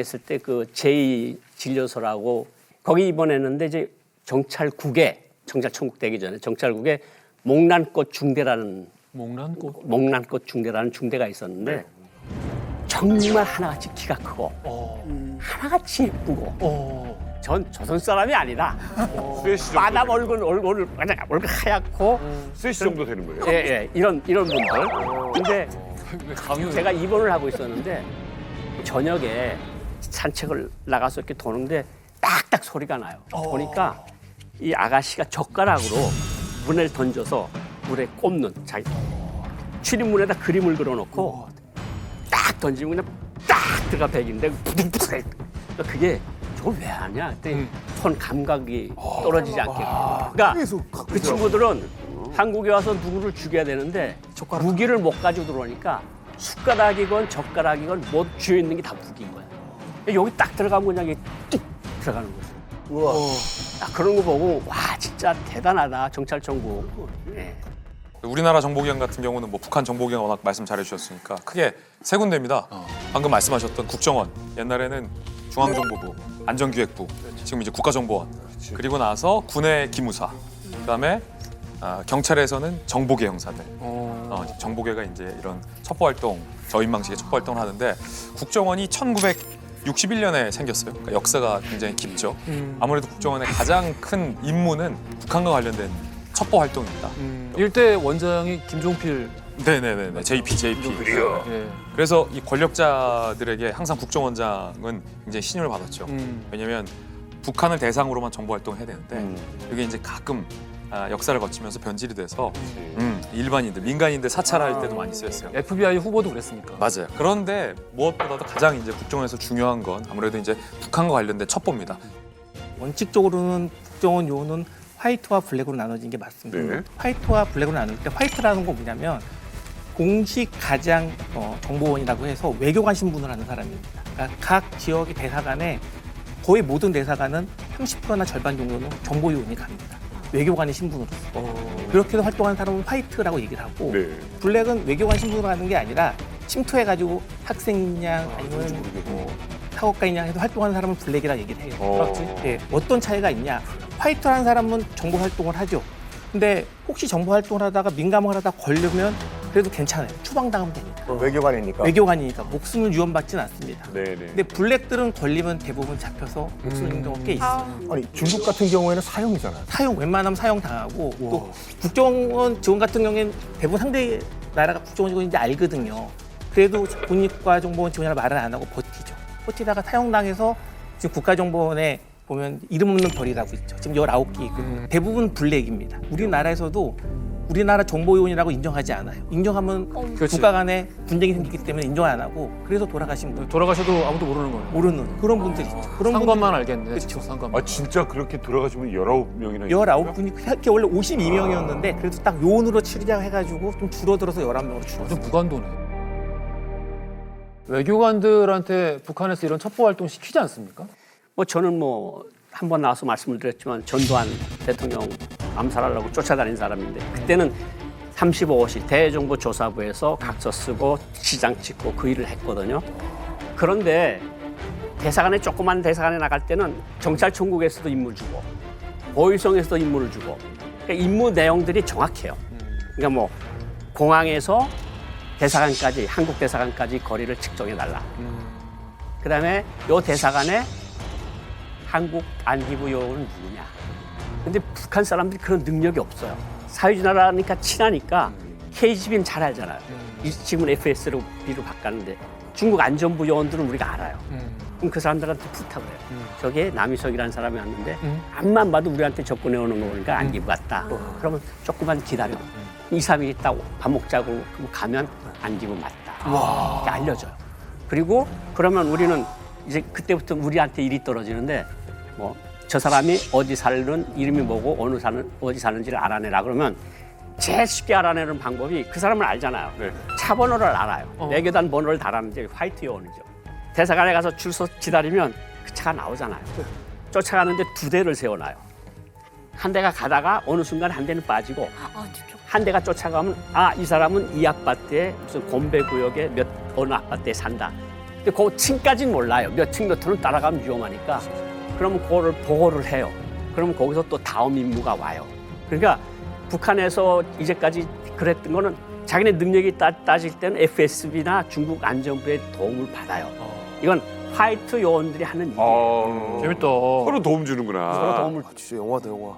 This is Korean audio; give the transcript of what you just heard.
있을 때 그 제2 진료소라고 거기 입원했는데 이제 경찰국에 경찰청국 되기 전에 경찰국에 목란꽃 중대라는 목란꽃. 목란꽃 중대라는 중대가 있었는데 정말 하나같이 키가 크고 어. 하나같이 예쁘고 어. 전 조선 사람이 아니다. 스웨시 정도, 마담 얼굴 얼굴 그냥 얼굴 하얗고 스웨시 정도 되는 거예요. 예, 예, 이런 이런 분들. 근데 왜 강요? 제가 입원을 하고 있었는데 저녁에 산책을 나가서 이렇게 도는데 딱딱 소리가 나요. 보니까 이 아가씨가 젓가락으로 문을 던져서 물에 꼽는 자기 출입문에다 그림을 그려놓고 딱 던지면 그냥 딱 들어가 백인데 부둥부둥 그게 저걸 왜 하냐? 그때 손 감각이 떨어지지 않게. 그러니까 그 친구들은 한국에 와서 누구를 죽여야 되는데 무기를 못 가지고 들어오니까 숟가락이건 젓가락이건 못 쥐어 있는 게 다 무기인 거야. 여기 딱 들어가면 그냥 이게 뚝 들어가는 거죠. 우와. 딱 그런 거 보고 와 진짜 대단하다 경찰청국. 예. 우리나라 정보기관 같은 경우는 뭐 북한 정보기관 워낙 말씀 잘해주셨으니까 크게 세 군데입니다. 방금 말씀하셨던 국정원 옛날에는 중앙정보부, 안전기획부, 지금 이제 국가정보원 그리고 나서 군의 기무사, 그다음에 아, 경찰에서는 정보계 형사들, 어. 어, 정보계가 이제 이런 첩보 활동, 저인 방식의 첩보 활동을 하는데 국정원이 1961년에 생겼어요. 그러니까 역사가 굉장히 깊죠. 음. 아무래도 국정원의 가장 큰 임무는 북한과 관련된 첩보 활동입니다. 음. 일대 원장이 김종필. 네네네, JP, JP. 그래요? 예. 그래서 이 권력자들에게 항상 국정원장은 굉장히 신임을 받았죠. 음. 왜냐하면 북한을 대상으로만 정보 활동을 해야 되는데 음. 이게 이제 가끔 아, 역사를 거치면서 변질이 돼서 음, 일반인들, 민간인들 사찰할 때도 많이 쓰였어요. FBI 후보도 그랬으니까. 맞아요. 그런데 무엇보다도 가장 이제 국정원에서 중요한 건 아무래도 이제 북한과 관련된 첩보입니다. 원칙적으로는 국정원 요원은 화이트와 블랙으로 나눠진 게 맞습니다. 네. 화이트와 블랙으로 나눌 때 화이트라는 건 뭐냐면 공식 가장 어, 정보원이라고 해서 외교관 신분을 하는 사람입니다. 그러니까 각 지역의 대사관에 거의 모든 대사관은 30%나 절반 정도는 정보 요원이 갑니다. 외교관의 신분으로서. 그렇게 해서 활동하는 사람은 화이트라고 얘기를 하고 네. 블랙은 외교관 신분으로 하는 게 아니라 침투해가지고 학생이냐 아니면 뭐 사업가이냐 해서 활동하는 사람은 블랙이라 얘기를 해요. 어. 예, 어떤 차이가 있냐? 화이트라는 사람은 정보 활동을 하죠. 근데 혹시 정보 활동을 하다가 민감을 하다 걸리면 그래도 괜찮아요. 추방당하면 되니까. 외교관이니까. 외교관이니까 목숨을 위험받지는 않습니다. 네네. 근데 블랙들은 걸리면 대부분 잡혀서 목숨 잃는 경우가 꽤 있어요. 아니 중국 같은 경우에는 사형이잖아요. 사형 웬만하면 사형 당하고 또 국정원 직원 같은 경우에는 대부분 상대 나라가 국정원 직원인지 알거든요. 그래도 국립과 정보원 직원이라 말을 안 하고 버티죠. 버티다가 사형 당해서 지금 국가정보원에 보면 이름 없는 벌이라고 있죠. 지금 19개 있고 대부분 블랙입니다. 우리나라에서도 우리나라 정보요원이라고 인정하지 않아요. 인정하면 그렇지. 국가 간에 분쟁이 생기기 때문에 인정 안 하고 그래서 돌아가신 분 돌아가셔도 아무도 모르는 거예요. 모르는 그런 분들 있죠. 그런 상관만 알겠네. 그쵸. 직접 상관만. 아 진짜 그렇게 돌아가시면 19명이나 19분이 그게 원래 52명이었는데 그래도 딱 요원으로 치르자 해가지고 좀 줄어들어서 11명으로 줄었어요. 좀 무관도네. 외교관들한테 북한에서 이런 첩보 활동 시키지 않습니까? 뭐 저는 뭐 한 번 나와서 말씀을 드렸지만 전두환 대통령 암살하려고 쫓아다닌 사람인데 그때는 35호실 대정보조사부에서 각서 쓰고 시장 찍고 그 일을 했거든요. 그런데 대사관에 조그만 대사관에 나갈 때는 경찰청국에서도 임무 주고 보위성에서도 임무를 주고 그러니까 임무 내용들이 정확해요. 그러니까 뭐 공항에서 대사관까지 한국 대사관까지 거리를 측정해 달라. 그다음에 요 대사관에 한국 안기부 요원은 누구냐. 근데 북한 사람들이 그런 능력이 없어요. 사회주의 나라니까 친하니까 KGB는 잘 알잖아요. 이 지금은 FS로 B로 바꿨는데 중국 안전부 요원들은 우리가 알아요. 그럼 그 사람들한테 부탁을 해요. 저기에 남희석이라는 사람이 왔는데 앞만 봐도 우리한테 접근해 오는 거 보니까 안 기부 같다. 그러면 조금만 기다려. 이 3일 있다 밥 먹자고 가면 안 기부 맞다. 이렇게 알려줘요. 그리고 그러면 우리는 이제 그때부터 우리한테 일이 떨어지는데 뭐 저 사람이 어디 사는 이름이 뭐고 어느 사는 어디 사는지를 알아내라 그러면 제일 쉽게 알아내는 방법이 그 사람을 알잖아요. 네. 차 번호를 알아요. 외교단 번호를 달았는데 화이트 요원이죠. 대사관에 가서 줄서 기다리면 그 차가 나오잖아요. 쫓아가는데 두 대를 세워놔요. 한 대가 가다가 어느 순간 한 대는 빠지고 한 대가 쫓아가면 아 이 사람은 이 아파트에 무슨 곰배 구역에 몇 어느 아파트에 산다. 근데 그 층까지는 몰라요. 몇 층 몇 호는 따라가면 위험하니까. 그러면 그거를 보고를 해요. 그러면 거기서 또 다음 임무가 와요. 그러니까 북한에서 이제까지 그랬던 거는 자기네 능력이 따, 따질 때는 FSB나 중국 안전부의 도움을 받아요. 이건 화이트 요원들이 하는 일이에요. 아, 재밌다. 서로 도움 주는구나. 서로 도움을 아, 진짜 영화다 영화.